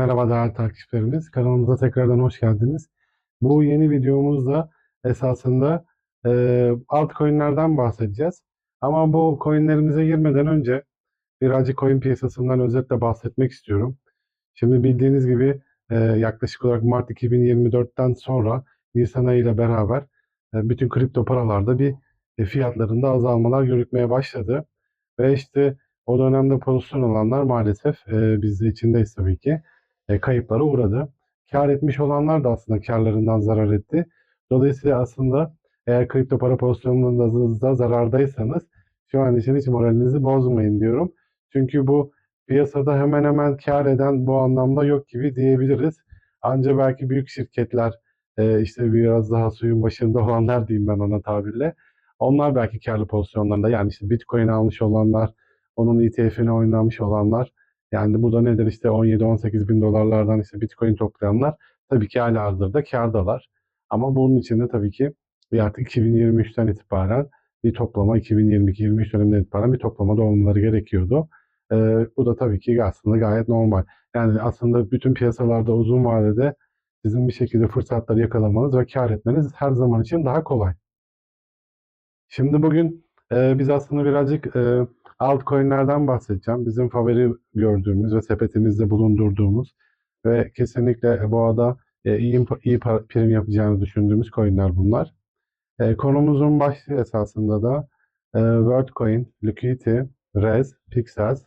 Merhaba değerli takipçilerimiz. Kanalımıza tekrardan hoş geldiniz. Bu yeni videomuzda esasında e, altcoin'lerden bahsedeceğiz. Ama bu coin'lerimize girmeden önce birazcık coin piyasasından özetle bahsetmek istiyorum. Şimdi bildiğiniz gibi e, yaklaşık olarak Mart 2024'ten sonra Nisan ayı ile beraber e, bütün kripto paralarda bir e, fiyatlarında azalmalar görükmeye başladı. Ve işte o dönemde pozisyon olanlar maalesef e, biz de içindeyiz tabii ki kayıplara uğradı. Kar etmiş olanlar da aslında karlarından zarar etti. Dolayısıyla aslında eğer kripto para pozisyonlarınızda zarardaysanız şu an için hiç moralinizi bozmayın diyorum. Çünkü bu piyasada hemen hemen kar eden bu anlamda yok gibi diyebiliriz. Ancak belki büyük şirketler e, işte biraz daha suyun başında olanlar diyeyim ben ona tabirle. Onlar belki karlı pozisyonlarında yani işte Bitcoin almış olanlar, onun ETF'ine oynamış olanlar yani bu da nedir işte 17-18 bin dolarlardan işte Bitcoin toplayanlar tabii ki hala hazırda kardalar. Ama bunun için de tabii ki artık 2023'ten itibaren bir toplama 2022-23 döneminden itibaren bir toplamada olmaları gerekiyordu. Ee, bu da tabii ki aslında gayet normal. Yani aslında bütün piyasalarda uzun vadede sizin bir şekilde fırsatları yakalamanız ve kar etmeniz her zaman için daha kolay. Şimdi bugün e, biz aslında birazcık e, altcoin'lerden bahsedeceğim. Bizim favori gördüğümüz ve sepetimizde bulundurduğumuz ve kesinlikle boğada e, iyi, iyi prim yapacağını düşündüğümüz coin'ler bunlar. E, konumuzun başlığı esasında da e, WorldCoin, Liquidity, Rez, Pixels,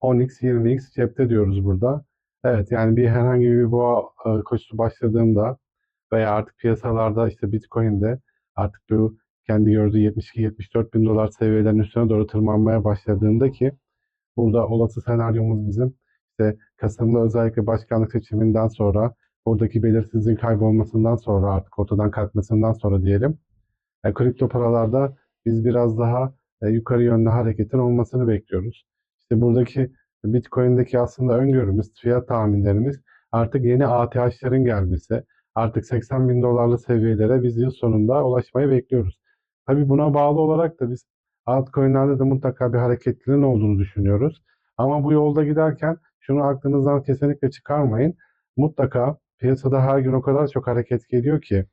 Onyx, 20x cepte diyoruz burada. Evet yani bir herhangi bir boğa e, koşusu başladığında veya artık piyasalarda işte Bitcoin'de artık bu kendi gördüğü 72-74 bin dolar seviyelerin üstüne doğru tırmanmaya başladığında ki burada olası senaryomuz bizim işte Kasım'da özellikle başkanlık seçiminden sonra buradaki belirsizliğin kaybolmasından sonra artık ortadan kalkmasından sonra diyelim e, kripto paralarda biz biraz daha e, yukarı yönlü hareketin olmasını bekliyoruz. İşte buradaki Bitcoin'deki aslında öngörümüz, fiyat tahminlerimiz artık yeni ATH'lerin gelmesi, artık 80 bin dolarlı seviyelere biz yıl sonunda ulaşmayı bekliyoruz. Tabii buna bağlı olarak da biz altcoin'lerde de mutlaka bir hareketliliğin olduğunu düşünüyoruz. Ama bu yolda giderken şunu aklınızdan kesinlikle çıkarmayın. Mutlaka piyasada her gün o kadar çok hareket geliyor ki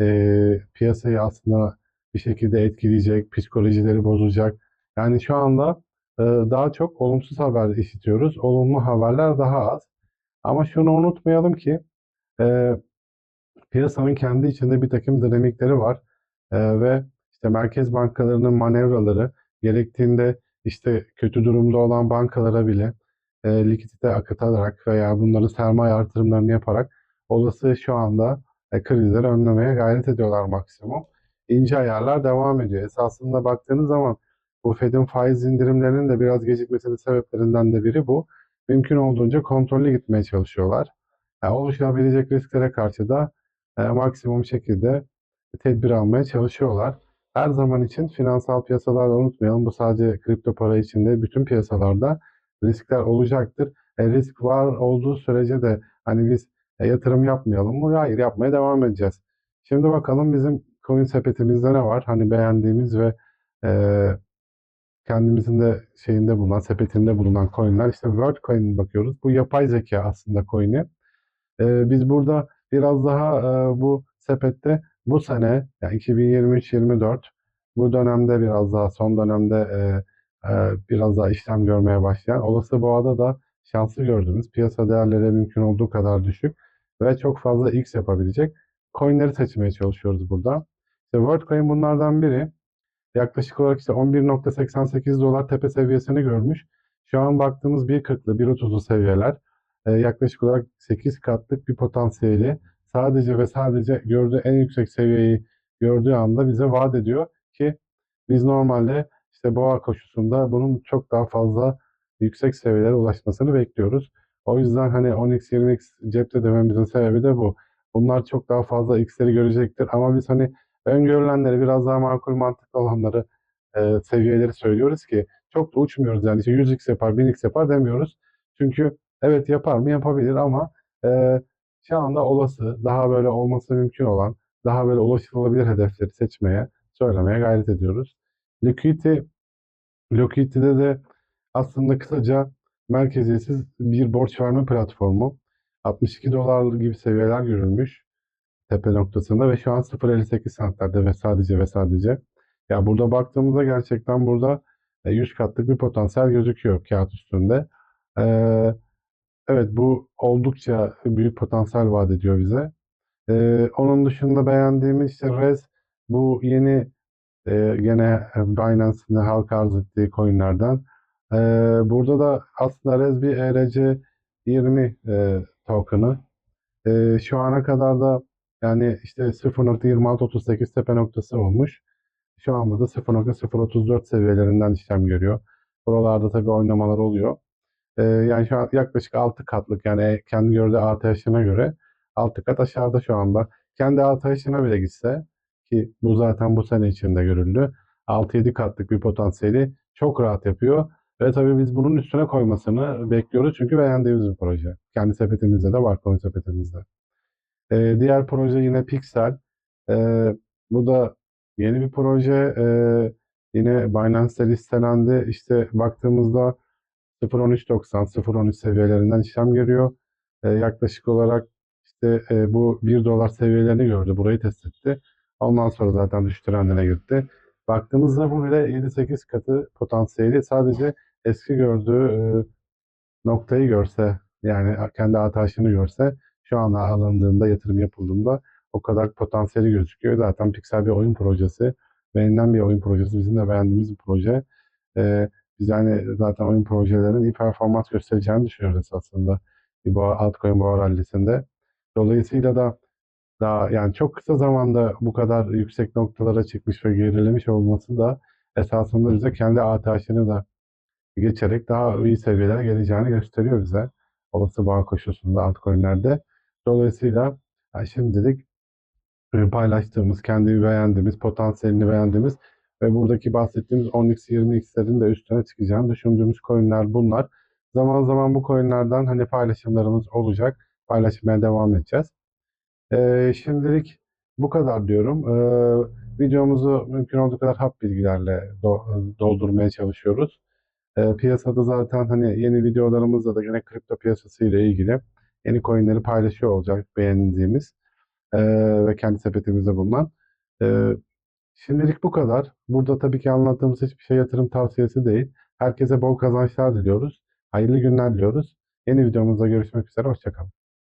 e, piyasayı aslında bir şekilde etkileyecek, psikolojileri bozacak. Yani şu anda e, daha çok olumsuz haber işitiyoruz. Olumlu haberler daha az. Ama şunu unutmayalım ki e, piyasanın kendi içinde bir takım dinamikleri var. E, ve işte merkez bankalarının manevraları gerektiğinde işte kötü durumda olan bankalara bile e, likidite akıtarak veya bunların sermaye artırımlarını yaparak olası şu anda e, krizleri önlemeye gayret ediyorlar maksimum. İnce ayarlar devam ediyor. Esasında baktığınız zaman bu Fed'in faiz indirimlerinin de biraz gecikmesinin sebeplerinden de biri bu. Mümkün olduğunca kontrollü gitmeye çalışıyorlar. Yani oluşabilecek risklere karşı da e, maksimum şekilde tedbir almaya çalışıyorlar. Her zaman için finansal piyasalarda unutmayalım bu sadece kripto para için değil bütün piyasalarda riskler olacaktır. E, risk var olduğu sürece de hani biz e, yatırım yapmayalım mı? Hayır yapmaya devam edeceğiz. Şimdi bakalım bizim coin sepetimizde ne var? Hani beğendiğimiz ve e, kendimizin de şeyinde bulunan, sepetinde bulunan coinler. İşte WorldCoin bakıyoruz. Bu yapay zeka aslında coin'i. E, biz burada biraz daha e, bu sepette bu sene yani 2023-24 bu dönemde biraz daha son dönemde e, e, biraz daha işlem görmeye başlayan olası boğada da şanslı gördüğümüz piyasa değerleri mümkün olduğu kadar düşük ve çok fazla X yapabilecek coinleri seçmeye çalışıyoruz burada. İşte WorldCoin bunlardan biri. Yaklaşık olarak işte 11.88 dolar tepe seviyesini görmüş. Şu an baktığımız 1.40'lı 1.30'lu seviyeler e, yaklaşık olarak 8 katlık bir potansiyeli sadece ve sadece gördüğü en yüksek seviyeyi gördüğü anda bize vaat ediyor ki biz normalde işte boğa koşusunda bunun çok daha fazla yüksek seviyelere ulaşmasını bekliyoruz. O yüzden hani 10x 20x cepte dememizin sebebi de bu. Bunlar çok daha fazla x'leri görecektir ama biz hani öngörülenleri biraz daha makul mantıklı olanları e, seviyeleri söylüyoruz ki çok da uçmuyoruz yani işte 100x yapar 1000x yapar demiyoruz. Çünkü evet yapar mı yapabilir ama e, şu anda olası daha böyle olması mümkün olan daha böyle ulaşılabilir hedefleri seçmeye söylemeye gayret ediyoruz. Liquidity Liquidity'de de aslında kısaca merkeziyetsiz bir borç verme platformu. 62 dolar gibi seviyeler görülmüş tepe noktasında ve şu an 0.58 centlerde ve sadece ve sadece. Ya burada baktığımızda gerçekten burada e, 100 katlık bir potansiyel gözüküyor kağıt üstünde. Ee, evet bu oldukça büyük potansiyel vaat ediyor bize. Ee, onun dışında beğendiğimiz işte Rez bu yeni e, gene Binance'ın halka arz ettiği coinlerden. Ee, burada da aslında Rez bir E ERC20 e, token'ı. Ee, şu ana kadar da yani işte 0.2638 tepe noktası olmuş. Şu anda da 0.034 seviyelerinden işlem görüyor. Buralarda tabii oynamalar oluyor. Yani şu an yaklaşık 6 katlık yani kendi gördüğü ATH'ine göre 6 kat aşağıda şu anda. Kendi ATH'ine bile gitse ki bu zaten bu sene içinde görüldü. 6-7 katlık bir potansiyeli çok rahat yapıyor. Ve tabii biz bunun üstüne koymasını bekliyoruz çünkü beğendiğimiz bir proje. Kendi sepetimizde de var, coin sepetimizde. Ee, diğer proje yine Pixel. Ee, bu da yeni bir proje. Ee, yine Binance'te listelendi. İşte baktığımızda 0.1390, 0.13 seviyelerinden işlem görüyor. Ee, yaklaşık olarak işte e, bu 1 dolar seviyelerini gördü. Burayı test etti. Ondan sonra zaten düşüş trendine girdi. Baktığımızda bu bile 7-8 katı potansiyeli sadece eski gördüğü e, noktayı görse yani kendi ATH'ını görse şu an alındığında yatırım yapıldığında o kadar potansiyeli gözüküyor. Zaten Pixel bir oyun projesi. Beğenilen bir oyun projesi. Bizim de beğendiğimiz bir proje. Ee, biz yani zaten oyun projelerinin iyi performans göstereceğini düşünüyoruz. Bir bu altcoin boğa rallisinde. Dolayısıyla da daha yani çok kısa zamanda bu kadar yüksek noktalara çıkmış ve gerilemiş olması da esasında bize kendi ATH'ını da geçerek daha iyi seviyelere geleceğini gösteriyor bize. Olası bağ koşusunda altcoin'lerde. Dolayısıyla yani şimdilik e, paylaştığımız, kendi beğendiğimiz, potansiyelini beğendiğimiz ve buradaki bahsettiğimiz 10x 20x'lerin de üstüne çıkacağını düşündüğümüz coin'ler bunlar. Zaman zaman bu coin'lerden hani paylaşımlarımız olacak. Paylaşmaya devam edeceğiz. Ee, şimdilik bu kadar diyorum. Ee, videomuzu mümkün olduğu kadar hap bilgilerle do- doldurmaya çalışıyoruz. Ee, piyasada zaten hani yeni videolarımızda da yine kripto piyasası ile ilgili yeni coinleri paylaşıyor olacak beğendiğimiz ee, ve kendi sepetimizde bulunan. Ee, şimdilik bu kadar. Burada tabii ki anlattığımız hiçbir şey yatırım tavsiyesi değil. Herkese bol kazançlar diliyoruz. Hayırlı günler diliyoruz. Yeni videomuzda görüşmek üzere. Hoşçakalın.